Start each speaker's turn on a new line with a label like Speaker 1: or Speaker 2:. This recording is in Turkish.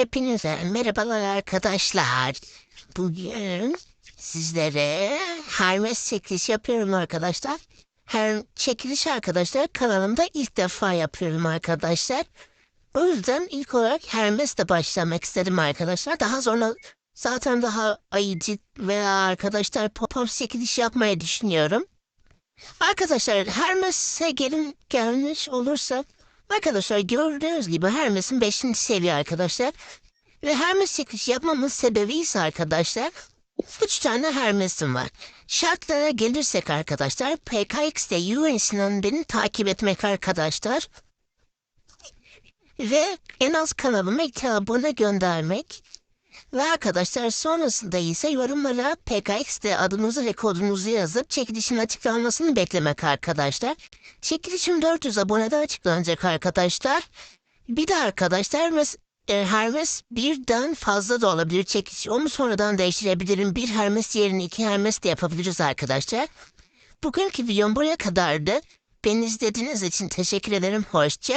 Speaker 1: Hepinize merhabalar arkadaşlar. Bugün sizlere Hermes çekiliş yapıyorum arkadaşlar. Her çekiliş arkadaşlar kanalımda ilk defa yapıyorum arkadaşlar. O yüzden ilk olarak Hermes'le başlamak istedim arkadaşlar. Daha sonra zaten daha ayıcı veya arkadaşlar pop-up çekiliş yapmayı düşünüyorum. Arkadaşlar Hermes'e gelin gelmiş olursa Arkadaşlar gördüğünüz gibi Hermes'in 5. seviye arkadaşlar. Ve Hermes çekiş yapmamın sebebi ise arkadaşlar 3 tane Hermes'im var. Şartlara gelirsek arkadaşlar PKX'de UNC'nin beni takip etmek arkadaşlar. Ve en az kanalıma iki abone göndermek. Ve arkadaşlar sonrasında ise yorumlara PKX'de adınızı ve kodunuzu yazıp çekilişin açıklanmasını beklemek arkadaşlar. Çekilişim 400 abonede açıklanacak arkadaşlar. Bir de arkadaşlar mes e, Hermes birden fazla da olabilir çekiş. Onu sonradan değiştirebilirim. Bir Hermes yerine iki Hermes de yapabiliriz arkadaşlar. Bugünkü videom buraya kadardı. Beni izlediğiniz için teşekkür ederim. Hoşça